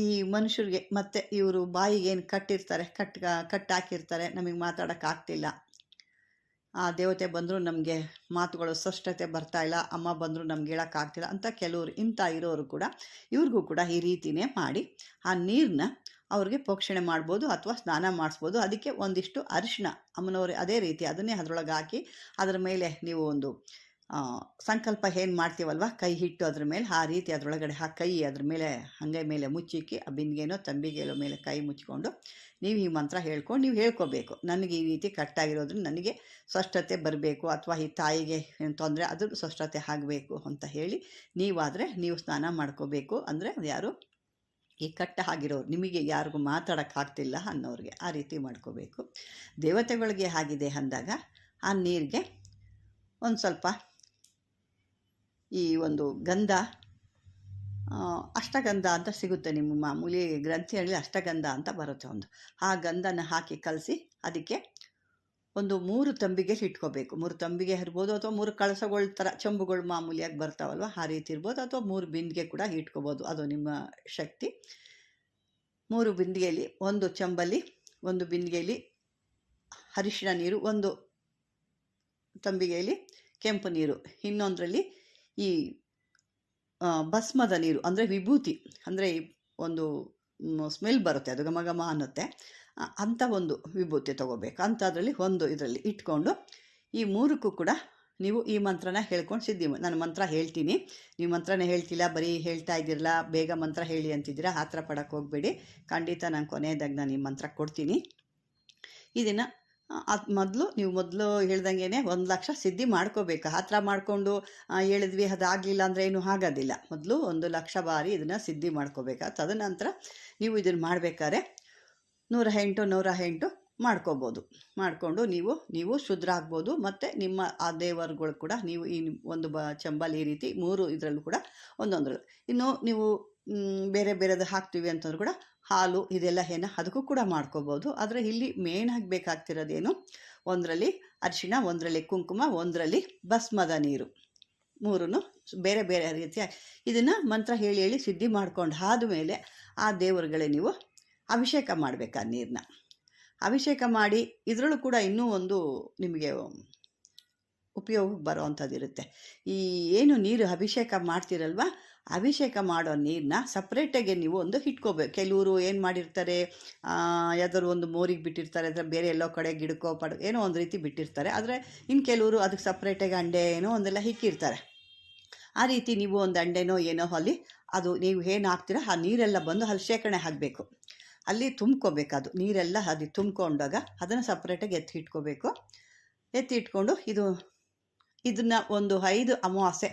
ಈ ಮನುಷ್ಯರಿಗೆ ಮತ್ತು ಇವರು ಬಾಯಿಗೆ ಏನು ಕಟ್ಟಿರ್ತಾರೆ ಕಟ್ ಕಟ್ಟಾಕಿರ್ತಾರೆ, ನಮಗೆ ಮಾತಾಡೋಕ್ಕಾಗ್ತಿಲ್ಲ. ಆ ದೇವತೆ ಬಂದರೂ ನಮಗೆ ಮಾತುಗಳು ಸ್ಪಷ್ಟತೆ ಬರ್ತಾ ಇಲ್ಲ, ಅಮ್ಮ ಬಂದರೂ ನಮ್ಗೆ ಹೇಳೋಕ್ಕಾಗ್ತಿಲ್ಲ ಅಂತ ಕೆಲವರು ಇಂಥ ಇರೋರು ಕೂಡ ಇವ್ರಿಗೂ ಕೂಡ ಈ ರೀತಿನೇ ಮಾಡಿ ಆ ನೀರನ್ನ ಅವ್ರಿಗೆ ಪೋಷಣೆ ಮಾಡ್ಬೋದು ಅಥವಾ ಸ್ನಾನ ಮಾಡಿಸ್ಬೋದು. ಅದಕ್ಕೆ ಒಂದಿಷ್ಟು ಅರಿಶಿನ ಅಮ್ಮನವರು ಅದೇ ರೀತಿ ಅದನ್ನೇ ಅದರೊಳಗೆ ಹಾಕಿ ಅದರ ಮೇಲೆ ನೀವು ಒಂದು ಸಂಕಲ್ಪ ಏನು ಮಾಡ್ತೀವಲ್ವ? ಕೈ ಹಿಟ್ಟು ಅದ್ರ ಮೇಲೆ, ಆ ರೀತಿ ಅದರೊಳಗಡೆ ಆ ಕೈ ಅದ್ರ ಮೇಲೆ, ಹಂಗೆ ಮೇಲೆ ಮುಚ್ಚಿಕ್ಕಿ, ಆ ಬಿಂದಿಗೆನೋ, ತಂಬಿಗೆಲೋ ಮೇಲೆ ಕೈ ಮುಚ್ಕೊಂಡು ನೀವು ಈ ಮಂತ್ರ ಹೇಳ್ಕೊಂಡು ನೀವು ಹೇಳ್ಕೋಬೇಕು. ನನಗೆ ಈ ರೀತಿ ಕಟ್ಟಾಗಿರೋದ್ರಿಂದ ನನಗೆ ಸ್ಪಷ್ಟತೆ ಬರಬೇಕು, ಅಥವಾ ಈ ತಾಯಿಗೆ ತೊಂದರೆ ಅದು ಸ್ಪಷ್ಟತೆ ಆಗಬೇಕು ಅಂತ ಹೇಳಿ, ನೀವಾದರೆ ನೀವು ಸ್ನಾನ ಮಾಡ್ಕೋಬೇಕು. ಅಂದರೆ ಯಾರು? ಈ ಕಟ್ಟ ಆಗಿರೋರು ನಿಮಗೆ ಯಾರಿಗೂ ಮಾತಾಡೋಕ್ಕಾಗ್ತಿಲ್ಲ ಅನ್ನೋರಿಗೆ ಆ ರೀತಿ ಮಾಡ್ಕೋಬೇಕು. ದೇವತೆಗಳಿಗೆ ಆಗಿದೆ ಅಂದಾಗ, ಆ ನೀರಿಗೆ ಒಂದು ಸ್ವಲ್ಪ ಈ ಒಂದು ಗಂಧ ಅಷ್ಟಗಂಧ ಅಂತ ಸಿಗುತ್ತೆ ನಿಮ್ಮ ಮಾಮೂಲಿ ಗ್ರಂಥಿಯಲ್ಲಿ ಅಷ್ಟಗಂಧ ಅಂತ ಬರುತ್ತೆ ಒಂದು. ಆ ಗಂಧನ ಹಾಕಿ ಕಲಸಿ ಅದಕ್ಕೆ ಒಂದು ಮೂರು ತಂಬಿಗೆ ಇಟ್ಕೋಬೇಕು. ಮೂರು ತಂಬಿಗೆ ಇರ್ಬೋದು ಅಥವಾ ಮೂರು ಕಳಸಗಳ ಥರ ಚಂಬುಗಳು ಮಾಮೂಲಿಯಾಗಿ ಬರ್ತಾವಲ್ವ, ಆ ರೀತಿ ಇರ್ಬೋದು ಅಥವಾ ಮೂರು ಬಿಂದಿಗೆ ಕೂಡ ಇಟ್ಕೋಬೋದು. ಅದು ನಿಮ್ಮ ಶಕ್ತಿ. ಮೂರು ಬಿಂದಿಗೆಯಲ್ಲಿ ಒಂದು ಚಂಬಲ್ಲಿ, ಒಂದು ಬಿಂದಿಗೆಯಲ್ಲಿ ಅರಿಶಿಣ ನೀರು, ಒಂದು ತಂಬಿಗೆಯಲ್ಲಿ ಕೆಂಪು ನೀರು, ಇನ್ನೊಂದರಲ್ಲಿ ಈ ಭಸ್ಮದ ನೀರು, ಅಂದರೆ ವಿಭೂತಿ, ಅಂದರೆ ಒಂದು ಸ್ಮೆಲ್ ಬರುತ್ತೆ, ಅದು ಘಮ ಘಮ ಅನ್ನುತ್ತೆ. ಅಂಥ ಒಂದು ವಿಭೂತಿ ತೊಗೋಬೇಕು. ಅಂಥದ್ರಲ್ಲಿ ಒಂದು ಇದರಲ್ಲಿ ಇಟ್ಕೊಂಡು, ಈ ಮೂರಕ್ಕೂ ಕೂಡ ನೀವು ಈ ಮಂತ್ರನ ಹೇಳ್ಕೊಂಡು ಸಿದ್ಧಿ ನಾನು ಮಂತ್ರ ಹೇಳ್ತೀನಿ. ನೀವು ಮಂತ್ರನೇ ಹೇಳ್ತಿಲ್ಲ ಬರೀ ಹೇಳ್ತಾ ಇದ್ದಿರಲ್ಲ, ಬೇಗ ಮಂತ್ರ ಹೇಳಿ ಅಂತಿದ್ದೀರಾ, ಆ ಪಡಕ್ಕೆ ಹೋಗಬೇಡಿ. ಖಂಡಿತ ನಾನು ಕೊನೆಯದಾಗಿ ನಾನು ಈ ಮಂತ್ರ ಕೊಡ್ತೀನಿ. ಇದನ್ನು ಅದು ಮೊದಲು ನೀವು ಮೊದಲು ಹೇಳ್ದಂಗೆ ಒಂದು ಲಕ್ಷ ಸಿದ್ಧಿ ಮಾಡ್ಕೋಬೇಕು. ಆ ಥರ ಮಾಡಿಕೊಂಡು ಹೇಳಿದ್ವಿ ಅದಾಗಲಿಲ್ಲ ಅಂದರೆ ಏನು ಆಗೋದಿಲ್ಲ. ಮೊದಲು ಒಂದು ಲಕ್ಷ ಬಾರಿ ಇದನ್ನು ಸಿದ್ಧಿ ಮಾಡ್ಕೋಬೇಕು. ತದನಂತರ ನೀವು ಇದನ್ನು ಮಾಡಬೇಕಾದ್ರೆ ನೂರ ಎಂಟು ನೂರ ಎಂಟು ಮಾಡ್ಕೋಬೋದು. ಮಾಡಿಕೊಂಡು ನೀವು ನೀವು ಶುದ್ಧ ಆಗ್ಬೋದು. ಮತ್ತು ನಿಮ್ಮ, ಆ ದೇವರುಗಳು ಕೂಡ ನೀವು ಈ ಒಂದು ಬ, ಚಂಬಲ್ ಈ ರೀತಿ ಮೂರು ಇದರಲ್ಲೂ ಕೂಡ ಒಂದೊಂದರಲ್ಲಿ. ಇನ್ನು ನೀವು ಬೇರೆ ಬೇರೆದು ಹಾಕ್ತೀವಿ ಅಂತಂದ್ರೂ ಕೂಡ ಹಾಲು ಇದೆಲ್ಲ ಏನು ಅದಕ್ಕೂ ಕೂಡ ಮಾಡ್ಕೋಬೋದು. ಆದರೆ ಇಲ್ಲಿ ಮೇಯ್ನಾಗಿ ಬೇಕಾಗ್ತಿರೋದೇನು? ಒಂದರಲ್ಲಿ ಅರಿಶಿಣ, ಒಂದರಲ್ಲಿ ಕುಂಕುಮ, ಒಂದರಲ್ಲಿ ಭಸ್ಮದ ನೀರು. ಮೂರೂ ಬೇರೆ ಬೇರೆ ರೀತಿಯ ಇದನ್ನು ಮಂತ್ರ ಹೇಳಿ ಹೇಳಿ ಸಿದ್ಧಿ ಮಾಡ್ಕೊಂಡು ಆದಮೇಲೆ ಆ ದೇವರುಗಳೇ ನೀವು ಅಭಿಷೇಕ ಮಾಡಬೇಕು ಆ ನೀರನ್ನ ಅಭಿಷೇಕ ಮಾಡಿ ಇದರಲ್ಲೂ ಕೂಡ ಇನ್ನೂ ಒಂದು ನಿಮಗೆ ಉಪಯೋಗಕ್ಕೆ ಬರೋವಂಥದ್ದಿರುತ್ತೆ. ಈ ಏನು ನೀರು ಅಭಿಷೇಕ ಮಾಡ್ತಿರಲ್ವ? ಅಭಿಷೇಕ ಮಾಡೋ ನೀರನ್ನ ಸಪ್ರೇಟಾಗಿ ನೀವು ಒಂದು ಇಟ್ಕೋಬೇಕು. ಕೆಲವರು ಏನು ಮಾಡಿರ್ತಾರೆ ಯಾವ್ದಾದ್ರು ಒಂದು ಮೋರಿಗೆ ಬಿಟ್ಟಿರ್ತಾರೆ ಅಥವಾ ಬೇರೆ ಎಲ್ಲೋ ಕಡೆ ಗಿಡಕ್ಕೋ, ಪಡ, ಏನೋ ಒಂದು ರೀತಿ ಬಿಟ್ಟಿರ್ತಾರೆ. ಆದರೆ ಇನ್ನು ಕೆಲವರು ಅದಕ್ಕೆ ಸಪ್ರೇಟಾಗಿ ಅಂಡೆ ಏನೋ ಒಂದೆಲ್ಲ ಹಿಕ್ಕಿರ್ತಾರೆ ಆ ರೀತಿ ನೀವು ಒಂದು ಅಂಡೆನೋ ಏನೋ ಅಲ್ಲಿ ಅದು ನೀವು ಏನು ಹಾಕ್ತೀರಾ, ಆ ನೀರೆಲ್ಲ ಬಂದು ಅಲ್ಲಿ ಶೇಖರಣೆ ಆಗಬೇಕು ಅಲ್ಲಿ ತುಂಬ್ಕೋಬೇಕು ಅದು. ನೀರೆಲ್ಲ ಅದು ತುಂಬ್ಕೊಂಡಾಗ ಅದನ್ನು ಸಪ್ರೇಟಾಗಿ ಎತ್ತಿ ಇಟ್ಕೋಬೇಕು. ಎತ್ತಿ ಇಟ್ಕೊಂಡು ಇದು, ಇದನ್ನು ಒಂದು ಐದು ಅಮಾವಾಸ್ಯೆ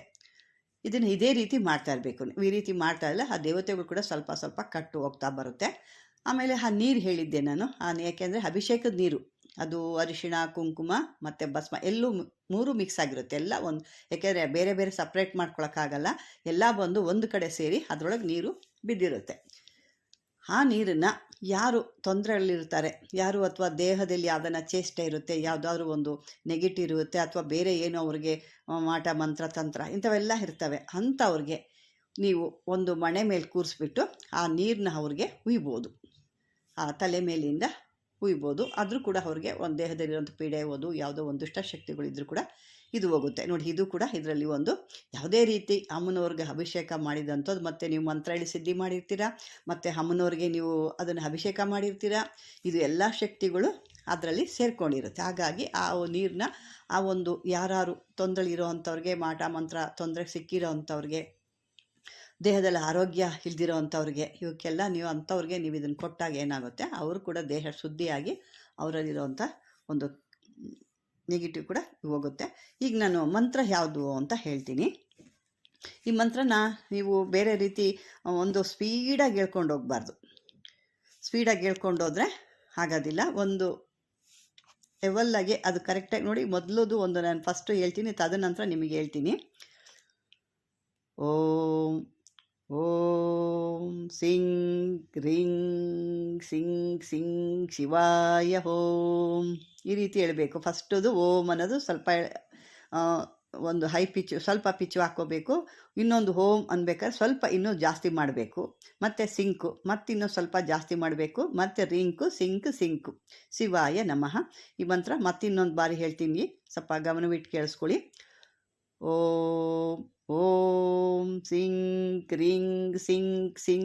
ಇದನ್ನು ಇದೇ ರೀತಿ ಮಾಡ್ತಾ ಇರಬೇಕು. ಈ ರೀತಿ ಮಾಡ್ತಾ ಇಲ್ಲ ಆ ದೇವತೆಗಳು ಕೂಡ ಸ್ವಲ್ಪ ಸ್ವಲ್ಪ ಕಟ್ಟು ಹೋಗ್ತಾ ಬರುತ್ತೆ. ಆಮೇಲೆ ಆ ನೀರು ಹೇಳಿದ್ದೆ ನಾನು. ಆ ಯಾಕೆಂದರೆ ಅಭಿಷೇಕದ ನೀರು, ಅದು ಅರಿಶಿಣ, ಕುಂಕುಮ ಮತ್ತು ಭಸ್ಮ ಎಲ್ಲೂ ಮೂರು ಮಿಕ್ಸ್ ಆಗಿರುತ್ತೆ. ಎಲ್ಲ ಒಂದು ಯಾಕೆಂದರೆ ಬೇರೆ ಬೇರೆ ಸಪ್ರೇಟ್ ಮಾಡ್ಕೊಳಕ್ಕಾಗಲ್ಲ. ಎಲ್ಲ ಬಂದು ಒಂದು ಕಡೆ ಸೇರಿ ಅದರೊಳಗೆ ನೀರು ಬಿದ್ದಿರುತ್ತೆ. ಆ ನೀರನ್ನು ಯಾರು ತೊಂದರೆಯಲ್ಲಿರ್ತಾರೆ, ಯಾರು ಅಥವಾ ದೇಹದಲ್ಲಿ ಯಾವ್ದನ್ನ ಚೇಷ್ಟೆ ಇರುತ್ತೆ, ಯಾವುದಾದ್ರೂ ಒಂದು ನೆಗೆಟಿವ್ ಇರುತ್ತೆ ಅಥವಾ ಬೇರೆ ಏನು ಅವ್ರಿಗೆ ಮಾಟ, ಮಂತ್ರ, ತಂತ್ರ ಇಂಥವೆಲ್ಲ ಇರ್ತವೆ. ಅಂಥವ್ರಿಗೆ ನೀವು ಒಂದು ಮಣೆ ಮೇಲೆ ಕೂರಿಸ್ಬಿಟ್ಟು ಆ ನೀರನ್ನ ಅವ್ರಿಗೆ ಹುಯ್ಬೋದು ಆ ತಲೆ ಮೇಲಿಂದ ಹುಯ್ಬೋದು ಆದರೂ ಕೂಡ ಅವ್ರಿಗೆ ಒಂದು ದೇಹದಲ್ಲಿರುವಂಥ ಪೀಡೆ, ಓದು, ಯಾವುದೋ ಒಂದು ದುಷ್ಟಶಕ್ತಿಗಳಿದ್ರೂ ಕೂಡ ಇದು ಹೋಗುತ್ತೆ. ನೋಡಿ, ಇದು ಕೂಡ ಇದರಲ್ಲಿ ಒಂದು ಯಾವುದೇ ರೀತಿ ಅಮ್ಮನವ್ರಿಗೆ ಅಭಿಷೇಕ ಮಾಡಿದಂಥದ್ದು, ಮತ್ತು ನೀವು ಮಂತ್ರ ಹೇಳಿ ಸಿದ್ಧಿ ಮಾಡಿರ್ತೀರಾ, ಮತ್ತು ಅಮ್ಮನವ್ರಿಗೆ ನೀವು ಅದನ್ನು ಅಭಿಷೇಕ ಮಾಡಿರ್ತೀರಾ, ಇದು ಎಲ್ಲ ಶಕ್ತಿಗಳು ಅದರಲ್ಲಿ ಸೇರ್ಕೊಂಡಿರುತ್ತೆ. ಹಾಗಾಗಿ ಆ ನೀರನ್ನ ಆ ಒಂದು ಯಾರು ತೊಂದರೆ ಇರೋವಂಥವ್ರಿಗೆ, ಮಾಟ, ಮಂತ್ರ ತೊಂದರೆ ಸಿಕ್ಕಿರೋ ಅಂಥವ್ರಿಗೆ ದೇಹದಲ್ಲಿ ಆರೋಗ್ಯ ಇಲ್ದಿರೋ ಅಂಥವ್ರಿಗೆ ಇವಕ್ಕೆಲ್ಲ ನೀವು ಅಂಥವ್ರಿಗೆ ನೀವು ಇದನ್ನು ಕೊಟ್ಟಾಗ ಏನಾಗುತ್ತೆ, ಅವರು ಕೂಡ ದೇಹ ಶುದ್ಧಿಯಾಗಿ ಅವರಲ್ಲಿರೋವಂಥ ಒಂದು ನೆಗೆಟಿವ್ ಕೂಡ ಹೋಗುತ್ತೆ. ಈಗ ನಾನು ಮಂತ್ರ ಯಾವುದು ಅಂತ ಹೇಳ್ತೀನಿ. ಈ ಮಂತ್ರನ ನೀವು ಬೇರೆ ರೀತಿ ಒಂದು ಸ್ಪೀಡಾಗಿ ಹೇಳ್ಕೊಂಡು ಹೋಗ್ಬಾರ್ದು. ಸ್ಪೀಡಾಗಿ ಹೇಳ್ಕೊಂಡು ಹೋದರೆ ಆಗೋದಿಲ್ಲ ಒಂದು ಲೆವೆಲ್ಲಾಗಿ ಅದು ಕರೆಕ್ಟಾಗಿ ನೋಡಿ ಮೊದಲದು ಒಂದು ನಾನು ಫಸ್ಟು ಹೇಳ್ತೀನಿ, ತದನಂತರ ನಿಮಗೆ ಹೇಳ್ತೀನಿ. ಓಂ ಓಂ ಸಿಂ ರಿಂಗ್ ಸಿಂ ಸಿಂ ಶಿವಾಯ ಓಂ ಈ ರೀತಿ ಹೇಳಬೇಕು. ಫಸ್ಟದು ಓಂ ಅನ್ನೋದು ಸ್ವಲ್ಪ ಒಂದು ಹೈ ಪಿಚ್, ಸ್ವಲ್ಪ ಪಿಚ್ಚು ಹಾಕ್ಕೋಬೇಕು ಇನ್ನೊಂದು ಹೋಮ್ ಅನ್ಬೇಕಾದ್ರೆ ಸ್ವಲ್ಪ ಇನ್ನೂ ಜಾಸ್ತಿ ಮಾಡಬೇಕು. ಮತ್ತು ಸಿಂಕು ಮತ್ತಿನ್ನೂ ಸ್ವಲ್ಪ ಜಾಸ್ತಿ ಮಾಡಬೇಕು. ಮತ್ತು ರಿಂಕು, ಸಿಂಕ್, ಸಿಂಕು. ಶಿವಾಯ ನಮಃ. ಈ ಮಂತ್ರ ಮತ್ತಿನ್ನೊಂದು ಬಾರಿ ಹೇಳ್ತೀನಿ. ಸ್ವಲ್ಪ ಗಮನವಿಟ್ಟು ಕೇಳಿಸ್ಕೊಳ್ಳಿ. ಓಂ ಓಂ ಸಿಂ ರಿಂಗ್ ಸಿಂ ಸಿಂ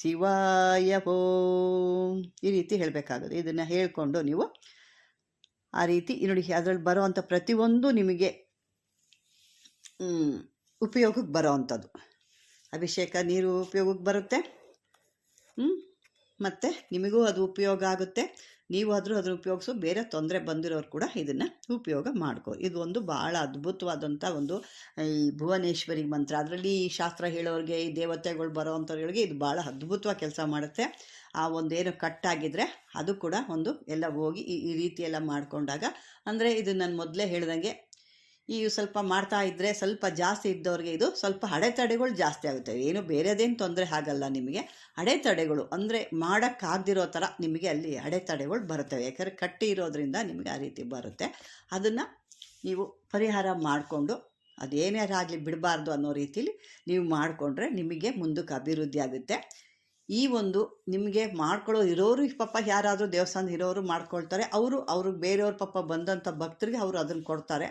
ಶಿವಾಯ ಓಂ ಈ ರೀತಿ ಹೇಳಬೇಕಾಗುತ್ತೆ. ಇದನ್ನು ಹೇಳಿಕೊಂಡು ನೀವು ಆ ರೀತಿ ನೋಡಿ, ಅದರಲ್ಲಿ ಬರೋವಂಥ ಪ್ರತಿಯೊಂದು ನಿಮಗೆ ಉಪಯೋಗಕ್ಕೆ ಬರೋ ಅಂಥದ್ದು ಅಭಿಷೇಕ, ನೀರು ಉಪಯೋಗಕ್ಕೆ ಬರುತ್ತೆ. ಮತ್ತು ನಿಮಗೂ ಅದು ಉಪಯೋಗ ಆಗುತ್ತೆ. ನೀವು ಆದರೂ ಅದನ್ನು ಉಪಯೋಗಿಸು ಬೇರೆ ತೊಂದರೆ ಬಂದಿರೋರು ಕೂಡ ಇದನ್ನು ಉಪಯೋಗ ಮಾಡ್ಕೋ. ಇದು ಒಂದು ಭಾಳ ಅದ್ಭುತವಾದಂಥ ಒಂದು, ಈ ಭುವನೇಶ್ವರಿ ಮಂತ್ರ. ಅದರಲ್ಲಿ ಶಾಸ್ತ್ರ ಹೇಳೋರಿಗೆ, ಈ ದೇವತೆಗಳು ಬರೋ ಅಂಥವ್ರಿಗೆ ಇದು ಭಾಳ ಅದ್ಭುತವಾಗಿ ಕೆಲಸ ಮಾಡುತ್ತೆ. ಆ ಒಂದೇನು ಕಟ್ಟಾಗಿದ್ರೆ ಅದು ಕೂಡ ಒಂದು ಎಲ್ಲ ಹೋಗಿ ಈ ಈ ರೀತಿ ಮಾಡಿಕೊಂಡಾಗ, ಅಂದರೆ ಇದು ನಾನು ಮೊದಲೇ ಹೇಳ್ದಂಗೆ ಈ ಸ್ವಲ್ಪ ಮಾಡ್ತಾ ಇದ್ದರೆ ಸ್ವಲ್ಪ ಜಾಸ್ತಿ ಇದ್ದವ್ರಿಗೆ ಇದು ಸ್ವಲ್ಪ ಅಡೆತಡೆಗಳು ಜಾಸ್ತಿ ಆಗುತ್ತೆ. ಏನು ಬೇರೆದೇನು ತೊಂದರೆ ಆಗಲ್ಲ ನಿಮಗೆ. ಅಡೆತಡೆಗಳು ಅಂದರೆ ಮಾಡೋಕ್ಕಾಗದಿರೋ ಥರ ನಿಮಗೆ ಅಲ್ಲಿ ಅಡೆತಡೆಗಳು ಬರುತ್ತವೆ ಯಾಕಂದರೆ ಕಟ್ಟಿ ಇರೋದ್ರಿಂದ ನಿಮಗೆ ಆ ರೀತಿ ಬರುತ್ತೆ. ಅದನ್ನು ನೀವು ಪರಿಹಾರ ಮಾಡಿಕೊಂಡು ಅದೇನಾರಾಗಲಿ ಬಿಡಬಾರ್ದು ಅನ್ನೋ ರೀತಿಲಿ ನೀವು ಮಾಡಿಕೊಂಡ್ರೆ ನಿಮಗೆ ಮುಂದಕ್ಕೆ ಅಭಿವೃದ್ಧಿ ಆಗುತ್ತೆ. ಈ ಒಂದು ನಿಮಗೆ ಮಾಡ್ಕೊಳ್ಳೋ ಇರೋರು ಪಾಪ ಯಾರಾದರೂ ದೇವಸ್ಥಾನ ಇರೋರು ಮಾಡ್ಕೊಳ್ತಾರೆ. ಅವರು ಅವ್ರಿಗೆ ಬೇರೆಯವ್ರ ಪಾಪ ಬಂದಂಥ ಭಕ್ತರಿಗೆ ಅವರು ಅದನ್ನು ಕೊಡ್ತಾರೆ.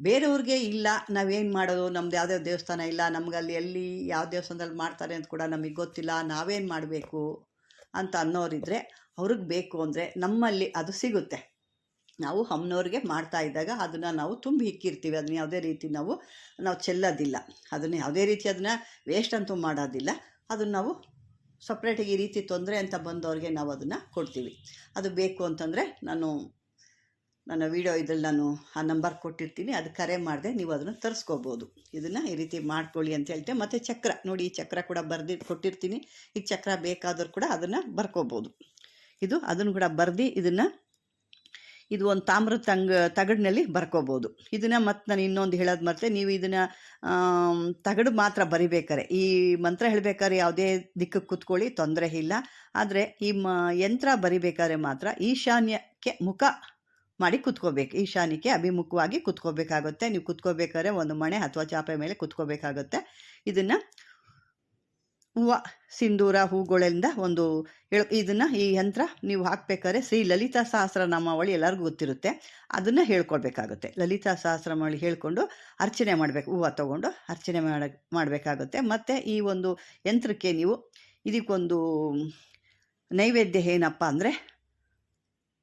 ಬೇರೆಯವ್ರಿಗೆ ಇಲ್ಲ, ನಾವೇನು ಮಾಡೋದು? ನಮ್ದು ಯಾವುದೇ ದೇವಸ್ಥಾನ ಇಲ್ಲ, ನಮಗಲ್ಲಿ ಎಲ್ಲಿ ಯಾವ ದೇವಸ್ಥಾನದಲ್ಲಿ ಮಾಡ್ತಾರೆ ಅಂತ ಕೂಡ ನಮಗೆ ಗೊತ್ತಿಲ್ಲ, ನಾವೇನು ಮಾಡಬೇಕು ಅಂತ ಅನ್ನೋರಿದ್ರೆ ಅವ್ರಿಗೆ ಬೇಕು ಅಂದರೆ ನಮ್ಮಲ್ಲಿ ಅದು ಸಿಗುತ್ತೆ. ನಾವು ಅಮ್ಮನವ್ರಿಗೆ ಮಾಡ್ತಾ ಇದ್ದಾಗ ಅದನ್ನು ನಾವು ತುಂಬಿ ಇಕ್ಕಿರ್ತೀವಿ, ಅದನ್ನ ಯಾವುದೇ ರೀತಿ ನಾವು ನಾವು ಚೆಲ್ಲೋದಿಲ್ಲ. ಅದನ್ನು ಯಾವುದೇ ರೀತಿ ಅದನ್ನು ವೇಸ್ಟ್ ಅಂತೂ ಮಾಡೋದಿಲ್ಲ. ಅದನ್ನು ನಾವು ಸಪ್ರೇಟಾಗಿ ಈ ರೀತಿ ತೊಂದರೆ ಅಂತ ಬಂದವ್ರಿಗೆ ನಾವು ಅದನ್ನು ಕೊಡ್ತೀವಿ. ಅದು ಬೇಕು ಅಂತಂದರೆ ನಾನು ನನ್ನ ವೀಡಿಯೋ ಇದ್ರಲ್ಲಿ ನಾನು ಆ ನಂಬರ್ ಕೊಟ್ಟಿರ್ತೀನಿ, ಅದು ಕರೆ ಮಾಡಿದೆ, ನೀವು ಅದನ್ನು ತರಿಸ್ಕೋಬೋದು. ಇದನ್ನು ಈ ರೀತಿ ಮಾಡ್ಕೊಳ್ಳಿ ಅಂತ ಹೇಳ್ತೆ. ಮತ್ತು ಚಕ್ರ, ನೋಡಿ ಈ ಚಕ್ರ ಕೂಡ ಬರ್ದಿ, ಕೊಟ್ಟಿರ್ತೀನಿ. ಈಗ ಚಕ್ರ ಬೇಕಾದರೂ ಕೂಡ ಅದನ್ನು ಬರ್ಕೋಬೋದು. ಇದು ಅದನ್ನು ಕೂಡ ಬರ್ದು, ಇದನ್ನು ಇದು ಒಂದು ತಾಮ್ರ ತಂಗ, ತಗಡಿನಲ್ಲಿ ಬರ್ಕೋಬೋದು. ಇದನ್ನು ಮತ್ತು ನಾನು ಇನ್ನೊಂದು ಹೇಳೋದು ಮತ್ತೆ, ನೀವು ಇದನ್ನು ತಗಡು ಮಾತ್ರ ಬರಿಬೇಕಾರೆ. ಈ ಮಂತ್ರ ಹೇಳಬೇಕಾದ್ರೆ ಯಾವುದೇ ದಿಕ್ಕಕ್ಕೆ ಕೂತ್ಕೊಳ್ಳಿ, ತೊಂದರೆ ಇಲ್ಲ. ಆದರೆ ಈ ಮ, ಯಂತ್ರ ಬರಿಬೇಕಾದ್ರೆ ಮಾತ್ರ ಈಶಾನ್ಯಕ್ಕೆ ಮುಖ ಮಾಡಿ ಕುತ್ಕೋಬೇಕು. ಈಶಾನ್ಯಕ್ಕೆ ಅಭಿಮುಖವಾಗಿ ಕುತ್ಕೋಬೇಕಾಗುತ್ತೆ. ನೀವು ಕುತ್ಕೋಬೇಕಾದ್ರೆ ಒಂದು ಮಣೆ ಅಥವಾ ಚಾಪೆ ಮೇಲೆ ಕುತ್ಕೋಬೇಕಾಗುತ್ತೆ. ಇದನ್ನು ಹೂವು ಸಿಂಧೂರ ಹೂಗಳಿಂದ ಒಂದು ಇದನ್ನು ಈ ಯಂತ್ರ ನೀವು ಹಾಕ್ಬೇಕಾದ್ರೆ ಶ್ರೀ ಲಲಿತಾ ಸಹಸ್ರನಾಮಾವಳಿ ಎಲ್ಲರಿಗೂ ಗೊತ್ತಿರುತ್ತೆ. ಅದನ್ನು ಹೇಳ್ಕೊಳ್ಬೇಕಾಗುತ್ತೆ ಲಲಿತಾ ಸಹಸ್ರನಾಮಾವಳಿ ಹೇಳ್ಕೊಂಡು ಅರ್ಚನೆ ಮಾಡಬೇಕು. ಹೂವು ತಗೊಂಡು ಅರ್ಚನೆ ಮಾಡ, ಮಾಡಬೇಕಾಗುತ್ತೆ. ಮತ್ತು ಈ ಒಂದು ಯಂತ್ರಕ್ಕೆ ನೀವು ಇದಕ್ಕೊಂದು ನೈವೇದ್ಯ ಏನಪ್ಪ ಅಂದರೆ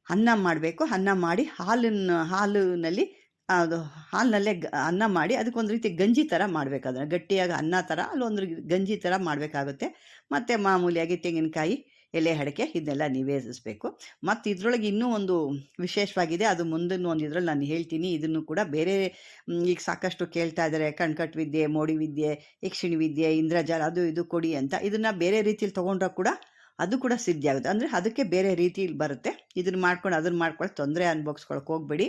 ಅನ್ನ ಮಾಡಬೇಕು. ಅನ್ನ ಮಾಡಿ ಹಾಲನ್ನು, ಹಾಲಿನಲ್ಲಿ, ಅದು ಹಾಲಿನಲ್ಲೇ ಅನ್ನ ಮಾಡಿ ಅದಕ್ಕೊಂದು ರೀತಿ ಗಂಜಿ ಥರ ಮಾಡಬೇಕು ಅದನ್ನು. ಗಟ್ಟಿಯಾಗಿ ಅನ್ನ ಥರ ಅಲ್ಲೊಂದು ಗಂಜಿ ಥರ ಮಾಡಬೇಕಾಗುತ್ತೆ. ಮತ್ತು ಮಾಮೂಲಿಯಾಗಿ ತೆಂಗಿನಕಾಯಿ ಎಲೆ ಅಡಿಕೆ ಇದನ್ನೆಲ್ಲ ನಿವೇದಿಸಬೇಕು ಮತ್ತು ಇದರೊಳಗೆ ಇನ್ನೂ ಒಂದು ವಿಶೇಷವಾಗಿದೆ. ಅದು ಮುಂದಿನ ಒಂದು ಇದರಲ್ಲಿ ನಾನು ಹೇಳ್ತೀನಿ. ಇದನ್ನು ಕೂಡ ಬೇರೆ ಈಗ ಸಾಕಷ್ಟು ಕೇಳ್ತಾ ಇದ್ದಾರೆ. ಕಣ್ಕಟ್ ವಿದ್ಯೆ, ಮೋಡಿ ವಿದ್ಯೆ, ಯಕ್ಷಿಣಿ ವಿದ್ಯೆ, ಇಂದ್ರಜಾಲ, ಅದು ಇದು ಕೊಡಿ ಅಂತ. ಇದನ್ನು ಬೇರೆ ರೀತಿಯಲ್ಲಿ ತೊಗೊಂಡ್ರೆ ಕೂಡ ಅದು ಕೂಡ ಸಿದ್ಧಿ ಆಗುತ್ತೆ. ಅಂದರೆ ಅದಕ್ಕೆ ಬೇರೆ ರೀತಿಯಲ್ಲಿ ಬರುತ್ತೆ. ಇದನ್ನು ಮಾಡ್ಕೊಂಡು ಅದನ್ನು ಮಾಡ್ಕೊಳ್ಳಿ ತೊಂದರೆ ಅನುಭವಿಸ್ಕೊಳಕ್ಕೆ ಹೋಗ್ಬೇಡಿ.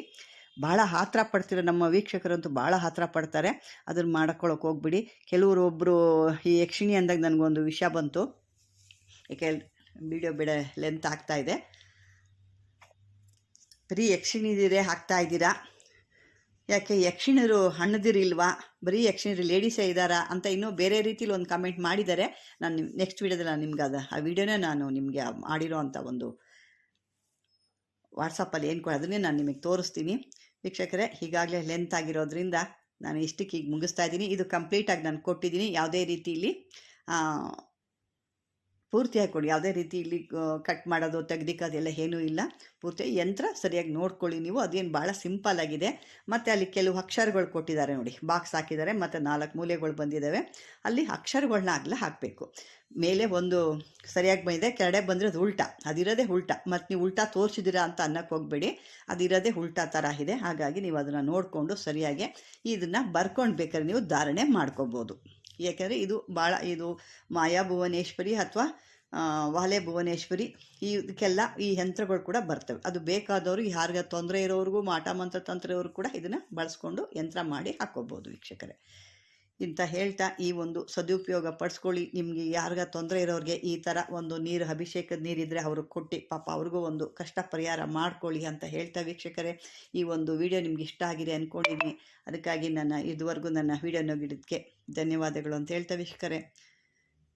ಭಾಳ ಹಾತ್ರ ಪಡ್ತಿರೋ ನಮ್ಮ ವೀಕ್ಷಕರಂತೂ ಭಾಳ ಹಾತ್ರ ಪಡ್ತಾರೆ. ಅದನ್ನು ಮಾಡ್ಕೊಳಕ್ಕೆ ಹೋಗ್ಬಿಡಿ. ಕೆಲವರು ಒಬ್ಬರು ಈ ಯಕ್ಷಿಣಿ ಅಂದಾಗ ನನಗೊಂದು ವಿಷಯ ಬಂತು. ಏಕೆ ವಿಡಿಯೋ ಬಿಡ ಲೆಂತ್ ಆಗ್ತಾ ಇದೆ. ಬರೀ ಯಕ್ಷಿಣಿದಿರೇ ಹಾಕ್ತಾ ಇದ್ದೀರಾ? ಯಾಕೆ ಯಕ್ಷಿಣರು ಹಣ್ಣದಿರಿಲ್ವಾ? ಬರೀ ಯಕ್ಷಿಣರು ಲೇಡೀಸೇ ಇದ್ದಾರಾ ಅಂತ ಇನ್ನೂ ಬೇರೆ ರೀತಿಲಿ ಒಂದು ಕಮೆಂಟ್ ಮಾಡಿದ್ದಾರೆ. ನಾನು ನೆಕ್ಸ್ಟ್ ವೀಡಿಯೋದಲ್ಲಿ ನಾನು ನಿಮ್ಗೆ ಅದು, ಆ ವಿಡಿಯೋನೇ ನಾನು ನಿಮಗೆ ಮಾಡಿರೋ ಅಂಥ ಒಂದು ವಾಟ್ಸಪ್ಪಲ್ಲಿ ಏನು ಅದನ್ನೇ ನಾನು ನಿಮಗೆ ತೋರಿಸ್ತೀನಿ. ವೀಕ್ಷಕರೇ, ಈಗಾಗಲೇ ಲೆಂತ್ ಆಗಿರೋದ್ರಿಂದ ನಾನು ಇಷ್ಟಕ್ಕೆ ಈಗ ಮುಗಿಸ್ತಾ ಇದ್ದೀನಿ. ಇದು ಕಂಪ್ಲೀಟಾಗಿ ನಾನು ಕೊಟ್ಟಿದ್ದೀನಿ. ಯಾವುದೇ ರೀತಿಯಲ್ಲಿ ಪೂರ್ತಿಯಾಗಿ ಕೊಡಿ ಯಾವುದೇ ರೀತಿ ಇಲ್ಲಿ ಕಟ್ ಮಾಡೋದು ತೆಗ್ದಿಕ್ಕೋದೆಲ್ಲ ಏನೂ ಇಲ್ಲ. ಪೂರ್ತಿ ಯಂತ್ರ ಸರಿಯಾಗಿ ನೋಡ್ಕೊಳ್ಳಿ ನೀವು. ಅದೇನು ಭಾಳ ಸಿಂಪಲ್ ಆಗಿದೆ. ಮತ್ತು ಅಲ್ಲಿ ಕೆಲವು ಅಕ್ಷರಗಳು ಕೊಟ್ಟಿದ್ದಾರೆ ನೋಡಿ. ಬಾಕ್ಸ್ ಹಾಕಿದ್ದಾರೆ, ಮತ್ತು ನಾಲ್ಕು ಮೂಲೆಗಳು ಬಂದಿದ್ದಾವೆ. ಅಲ್ಲಿ ಅಕ್ಷರಗಳನ್ನ ಆಗಲೇ ಹಾಕಬೇಕು. ಮೇಲೆ ಒಂದು ಸರಿಯಾಗಿ ಬಂದಿದೆ. ಕೆಳಗಡೆ ಬಂದರೆ ಅದು ಉಲ್ಟಾ. ಅದಿರೋದೇ ಉಲ್ಟಾ. ಮತ್ತು ನೀವು ಉಲ್ಟಾ ತೋರಿಸಿದ್ದೀರಾ ಅಂತ ಅನ್ನಕ್ಕೆ ಹೋಗಬೇಡಿ. ಅದಿರೋದೇ ಉಲ್ಟಾ ಥರ ಇದೆ. ಹಾಗಾಗಿ ನೀವು ಅದನ್ನು ನೋಡಿಕೊಂಡು ಸರಿಯಾಗಿ ಇದನ್ನು ಬರ್ಕೊಂಡು ಬೇಕಾದ್ರೆ ನೀವು ಧಾರಣೆ ಮಾಡ್ಕೋಬೋದು. ಏಕೆಂದರೆ ಇದು ಭಾಳ ಇದು ಮಾಯಾ ಭುವನೇಶ್ವರಿ ಅಥವಾ ವಾಲೆ ಭುವನೇಶ್ವರಿ ಇದಕ್ಕೆಲ್ಲ ಈ ಯಂತ್ರಗಳು ಕೂಡ ಬರ್ತವೆ. ಅದು ಬೇಕಾದವರು ಯಾರಿಗೆ ತೊಂದರೆ ಇರೋರಿಗೂ ಮಾಟ ಮಂತ್ರ ತಂತ್ರ ಇರೋರು ಕೂಡ ಇದನ್ನು ಬಳಸ್ಕೊಂಡು ಯಂತ್ರ ಮಾಡಿ ಹಾಕೋಬೋದು ವೀಕ್ಷಕರೇ. ಇಂತ ಹೇಳ್ತಾ ಈ ಒಂದು ಸದುಪಯೋಗ ಪಡಿಸ್ಕೊಳ್ಳಿ. ನಿಮಗೆ ಯಾರಿಗ ತೊಂದರೆ ಇರೋರಿಗೆ ಈ ಥರ ಒಂದು ನೀರು, ಅಭಿಷೇಕದ ನೀರಿದ್ದರೆ ಅವ್ರಿಗೆ ಕೊಟ್ಟು ಪಾಪ ಅವ್ರಿಗೂ ಒಂದು ಕಷ್ಟ ಪರಿಹಾರ ಮಾಡ್ಕೊಳ್ಳಿ ಅಂತ ಹೇಳ್ತಾ ವೀಕ್ಷಕರೇ. ಈ ಒಂದು ವಿಡಿಯೋ ನಿಮ್ಗೆ ಇಷ್ಟ ಆಗಿದೆ ಅಂದ್ಕೊಂಡಿದ್ದೀನಿ ಅದಕ್ಕಾಗಿ ನನ್ನ ಇದುವರೆಗೂ ನನ್ನ ವಿಡಿಯೋ ನೋಡಿದ್ದಕ್ಕೆ ಧನ್ಯವಾದಗಳು ಅಂತ ಹೇಳ್ತಾ ವೀಕ್ಷಕರೇ.